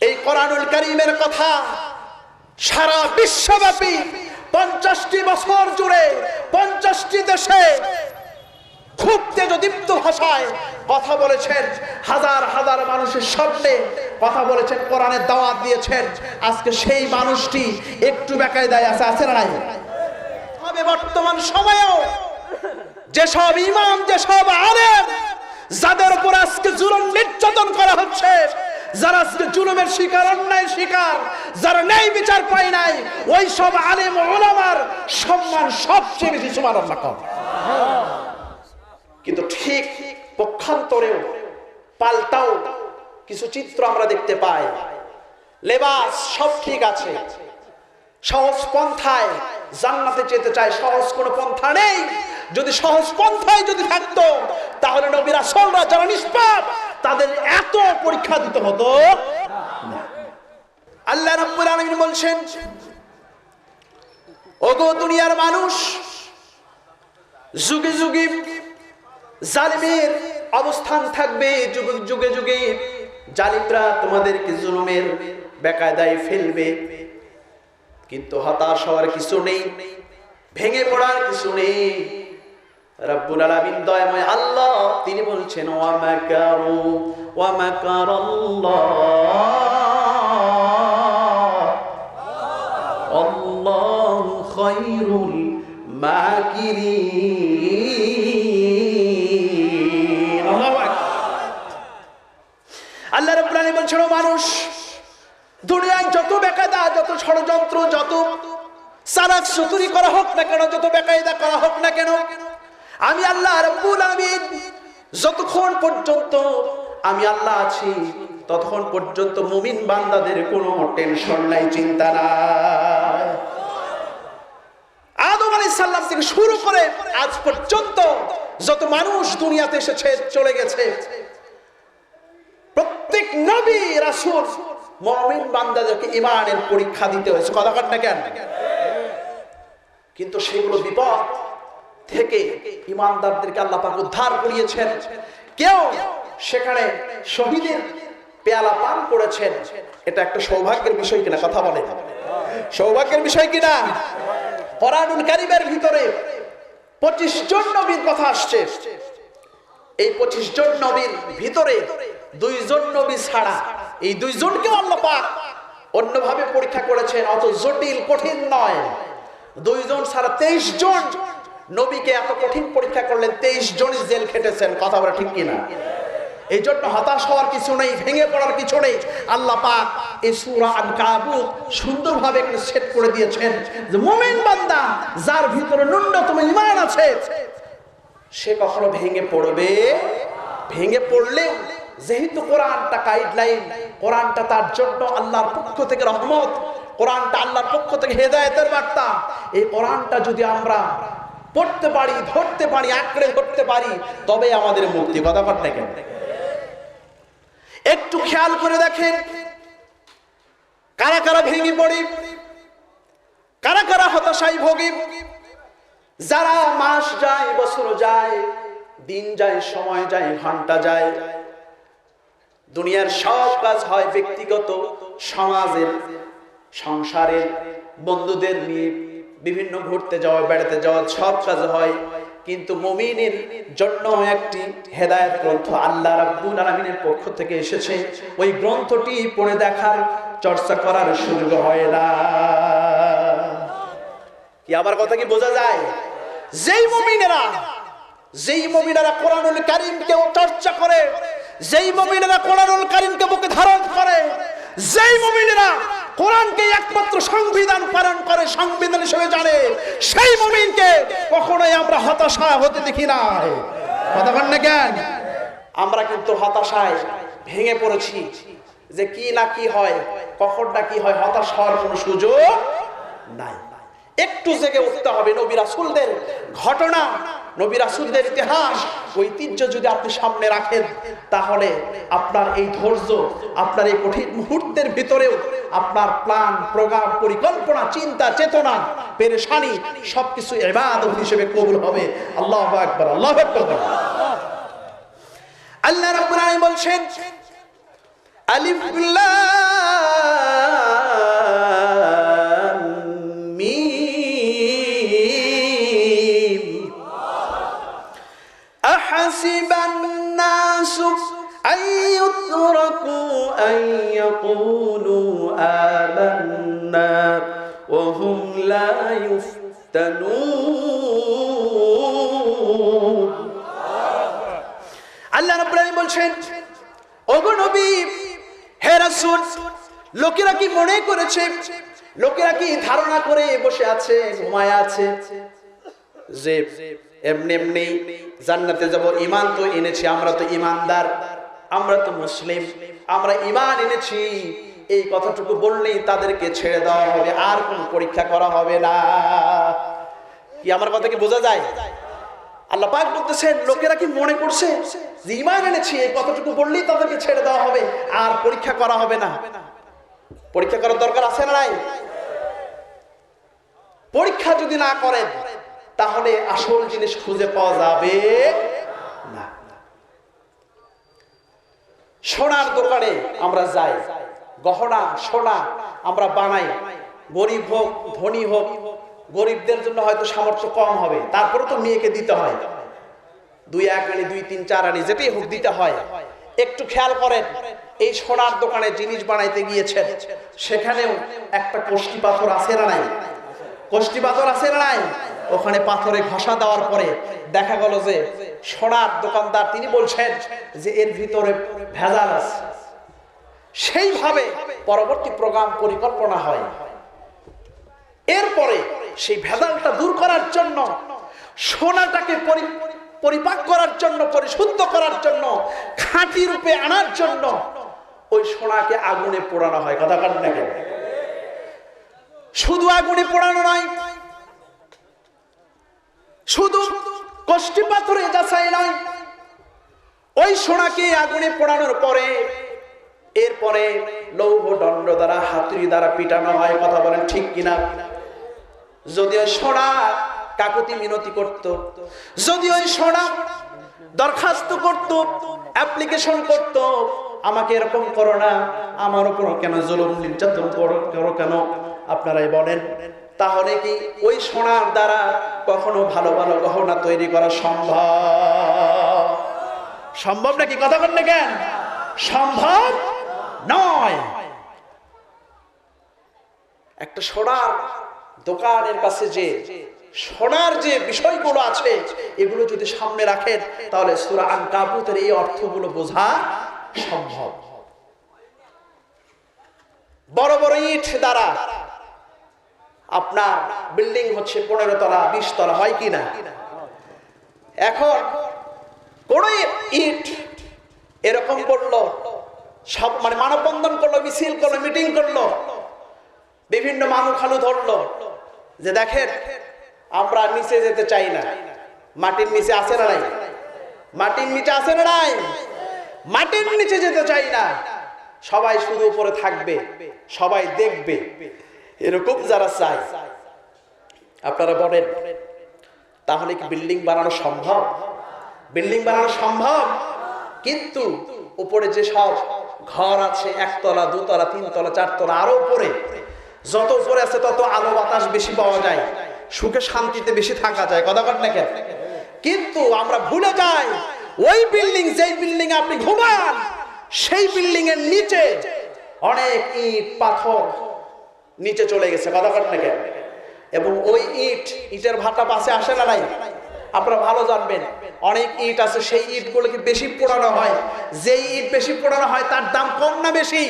এই কোরআনুল করিমের কথা সারা বিশ্বব্যাপী পঞ্চাশটি বছর জুড়ে পঞ্চাশটি দেশে খুব তেজদীপ্ত ভাষায় কথা বলেছেন, হাজার হাজার মানুষের সামনে কথা বলেছেন, কোরআনের দাওয়াত দিয়েছেন। আজকে সেই মানুষটি একটু বেকায়দায় আছে আছে না তবে বর্তমান সময়েও যেসব ইমাম, যেসব আলেম, যাদের উপর আজকে জুলুম নির্যাতন করা হচ্ছে যারা জুলুমের শিকার শিকার, যারা বিচার নাই, ওই সব ওলামার সম্মান সবচেয়ে বেশি কিন্তু ঠিক পক্ষান্তরেও পাল্টাও কিছু চিত্র আমরা দেখতে পাই। লেবাস সব ঠিক আছে। সহজ পন্থায় জান্নাতে যেতে চায়, সহজ কোনো পন্থা নেই। যদি সহজ পন্থায় যদি থাকতো, তাহলে নবীরা সলরা যারা নিষ্পাপ, তাদের এত পরীক্ষা দিতে হতো আল্লাহ রাব্বুল আলামিন বলছেন, ওগো দুনিয়ার মানুষ, যুগে যুগে জালিমের অবস্থান থাকবে, যুগে যুগে যুগে জালিমরা তোমাদেরকে জুলুমের বেকায়দায় ফেলবে। কিন্তু হতাশ হওয়ার কিছু নেই, ভেঙে পড়ার কিছু নেই। রব্বুল আলামিন দয়াময় আল্লাহ, তিনি বলছেন, ওয়া মাকারু, ওয়া মাকারাল্লাহ। আল্লাহু খায়রুল মাকিরিন। আল্লাহু আল্লাহ রাব্বুল আলামিন বলছেন মানুষ, দুনিয়ায় যত বেকায়দা, যত ষড়যন্ত্র, যত সারাক সুতুরি করা হোক না কেন, যত বেকায়দা করা হোক না কেন আমি আল্লাহ রাব্বুল আলামিন যতক্ষণ পর্যন্ত আমি আল্লাহ আছি, ততক্ষণ পর্যন্ত মুমিন বান্দাদের কোনো টেনশন নাই, চিন্তা নাই। আদম আলাইহিস সালাম থেকে শুরু করে আজ পর্যন্ত যত মানুষ দুনিয়াতে এসেছে, চলে গেছে। প্রত্যেক নবী, রাসূল মুমিন বান্দাদেরকে ঈমানের পরীক্ষা দিতে হয়েছে। কথা না কেন? কিন্তু সেগুলো বিপদ। থেকে ইমানদারদেরকে আল্লাহ পাক উদ্ধার করিয়েছেন। কেউ সেখানে শহীদের পেয়ালা পান করেছেন, এটা একটা সৌভাগ্যের বিষয় কিনা কথা বলে সৌভাগ্যের বিষয় কিনা? কোরআনুল কারিমের ভিতরে পঁচিশ জন নবীর কথা আসছে। এই পঁচিশ জন নবীর ভিতরে দুইজন নবী ছাড়া এই দুইজনকে আল্লাহ পাক অন্যভাবে পরীক্ষা করেছেন, অত জটিল, কঠিন নয়। দুইজন ছাড়া তেইশ জন নবীকে এত কঠিন পরীক্ষা করলেন, তেইশ জনই জেল খেটেছেন, কথা বলা ঠিক কিনা? এই জন্য হতাশ হওয়ার কিছু নেই, ভেঙে পড়ার কিছু নেই। আল্লাহ পাক এই সূরা আন কাবুত সুন্দরভাবে সেট করে দিয়েছেন যে মুমিন বান্দা যার ভিতরে ন্যূনতম ঈমান আছে, সে কখনো ভেঙে পড়বে? ভেঙে পড়লেও যেহেতু কোরআনটা গাইডলাইন কোরআনটা তার জন্য আল্লাহর পক্ষ থেকে রহমত, কোরআনটা আল্লাহর পক্ষ থেকে হেদায়তের বার্তা, এই কোরআনটা যদি আমরা পড়তে পারি, ধরতে পারি, আঁকড়ে ধরতে পারি, তবে আমাদের মুক্তি কথা করতে কেন? একটু খেয়াল করে দেখেন, কারা কারা ভেঙে পড়ি, কারা কারা হতাশায় ভোগী, যারা মাস যায়, বছর যায়, দিন যায়, সময় যায়, ঘণ্টা যায়, দুনিয়ার সব কাজ হয় ব্যক্তিগত, সমাজের, সংসারের, বন্ধুদের নিয়ে বিভিন্ন ঘুরতে যাওয়া, বেড়াতে যাওয়া, সব কাজ হয়। কিন্তু মুমিনের জন্য একটি হেদায়েত গ্রন্থ আল্লাহ রাব্বুল আলামিনের পক্ষ থেকে এসেছে। ওই গ্রন্থটি পড়ে দেখার চর্চা করার সুযোগ হয় না। কি আমার কথা কি বোঝা যায়? যেই মুমিনেরা যেই মুমিনেরা কোরআনুল কারীমকে চর্চা করে, যেই মুমিনেরা কোরআনুল কারিমকে বুকে ধারণ করে, যেই মুমিনেরা কোরআনকে একমাত্র সংবিধান পালন করে, সংবিধান হিসেবে জানে। সেই মুমিনকে কখনোই আমরা হতাশা হতে দেখি না। কথা না কেন? আমরা কিন্তু হতাশায় ভেঙে পড়েছি যে কি না কি হয়, কখন না কি হয়, হতাশ হওয়ার কোনো সুযোগ নাই। একটু জেগে উঠতে হবে নবী ঘটনা। নবী রাসূলদের ইতিহাস, ঐতিহ্য যদি আপনি সামনে রাখেন, তাহলে আপনার এই ধৈর্য, আপনার এই কঠিন মুহূর্তের ভিতরেও আপনার প্ল্যান, প্রোগ্রাম, পরিকল্পনা, চিন্তা, চেতনা, পেরেশানি, সবকিছু ইবাদত হিসেবে কবুল হবে। আল্লাহু আকবার আল্লাহু আকবার। আল্লাহ রাব্বুল বলছেন, আলিফ লাম أن يتركوا أن يقولوا آمنا وهم لا يفتنون আল্লাহ রাব্বুল আলামিন বলছেন ওগো নবী হে রাসূল লোকেরা কি মনে করেছে লোকেরা কি ধারণা করে বসে আছে ঘুমায় আছে যে এমনি এমনি জান্নাতে যাব ইমান তো এনেছি, আমরা তো ঈমানদার, আমরা তো মুসলিম, আমরা ঈমান এনেছি। এই কথাটুকু বললেই তাদেরকে ছেড়ে দেওয়া হবে, আর কোন পরীক্ষা করা হবে না। কি আমার কথা কি বোঝা যায়? আল্লাহ পাক বলতেছেন, লোকেরা কি মনে করছে যে ইমান এনেছি? এই কথাটুকু বললেই তাদেরকে ছেড়ে দেওয়া হবে, আর পরীক্ষা করা হবে না। পরীক্ষা করার দরকার আছে না নাই? পরীক্ষা যদি না করেন তাহলে আসল জিনিস খুঁজে পাওয়া যাবে না। সোনার দোকানে আমরা যাই, গহনা, সোনা আমরা বানাই, গরিব হোক, ধনী হোক, গরিবদের জন্য হয়তো সামর্থ্য কম হবে, তারপরে তো মেয়েকে দিতে হয়। দুই এক আনি, দুই তিন চার আনি, যেটাই হোক দিতে হয়। একটু খেয়াল করেন, এই সোনার দোকানে জিনিস বানাইতে গিয়েছেন, সেখানেও একটা কষ্টি পাথর আছে না নাই? কষ্টি পাথর আছে না নাই? ওখানে পাথরে ঘষা দেওয়ার পরে দেখা গেল যে সোনার দোকানদার, তিনি বলছেন যে এর ভিতরে ভেজাল আছে। সেইভাবে পরবর্তী প্রোগ্রাম পরিকল্পনা হয়। এরপরে সেই ভেজালটা দূর করার জন্য, সোনাটাকে পরি- পরিপাক করার জন্য, পরিশুদ্ধ করার জন্য, খাঁটি রূপে আনার জন্য ওই সোনাকে আগুনে পোড়ানো হয়। কথা কেন? শুধু আগুনে পোড়ানো নয় শুধু কষ্টি পাথরে যাচাই নয়, ওই সোনাকে আগুনে পোড়ানোর পরে, এরপরে লৌহ দণ্ড দ্বারা, হাতুড়ি দ্বারা পিটানো হয়, কথা বলেন ঠিক কিনা? যদি ওই সোনা কাকুতি মিনতি করত, যদি ওই সোনা দরখাস্ত করত, অ্যাপ্লিকেশন করত, আমাকে এরকম করো না, আমার উপর কেন জুলুম, নির্যাতন করো কেন? আপনারাই বলেন। তাহলে কি ওই সোনার দ্বারা কখনো ভালো ভালো গহনা তৈরি করা সম্ভব? সম্ভব নাকি? কথা বলেন না কেন? সম্ভব নয়। একটা সোনার দোকানের কাছে যে সোনার যে বিষয়গুলো আছে, এগুলো যদি সামনে রাখেন, তাহলে সুরা আন কাবুতের এই অর্থগুলো বোঝা সম্ভব। বড় বড় ইট দ্বারা আপনার বিল্ডিং হচ্ছে পনেরো তলা, বিশ তলা, হয় কি না? এখন কোন ইট এরকম করল, সব মানে মানববন্ধন করল, মিছিল করল, মিটিং করল, বিভিন্ন মানুষ খালু ধরলো, যে দেখেন, আমরা নিচে যেতে চাই না। মাটির নিচে আসে না নাই? মাটির নিচে আসে না নাই? মাটির নিচে যেতে চাই না। সবাই শুধু উপরে থাকবে, সবাই দেখবে। এরকম যারা চায়, আপনারা বলেন, তাহলে কি বিল্ডিং বানানো সম্ভব? বিল্ডিং বানানো সম্ভব? কিন্তু উপরে যে সব ঘর আছে, একতলা, দুতলা, তিনতলা, চারতলা, আরও উপরে, যত উপরে আছে তত আলো বাতাস বেশি পাওয়া যায়, সুখে শান্তিতে বেশি থাকা যায়, কথা না কেন? কিন্তু আমরা ভুলে যাই, ওই বিল্ডিং, যেই বিল্ডিং আপনি ঘুমান, সেই বিল্ডিং এর নিচে অনেক ইট, পাথর নিচে চলে গেছে কথা থেকে কেন এবং ওই ইট, ইটের ভাটা পাশে আসে না নাই? আপনারা ভালো জানবেন, অনেক ইট আছে, সেই ইট গুলোকে বেশি পোড়ানো হয়? যেই ইট বেশি পোড়ানো হয়, তার দাম কম না বেশি?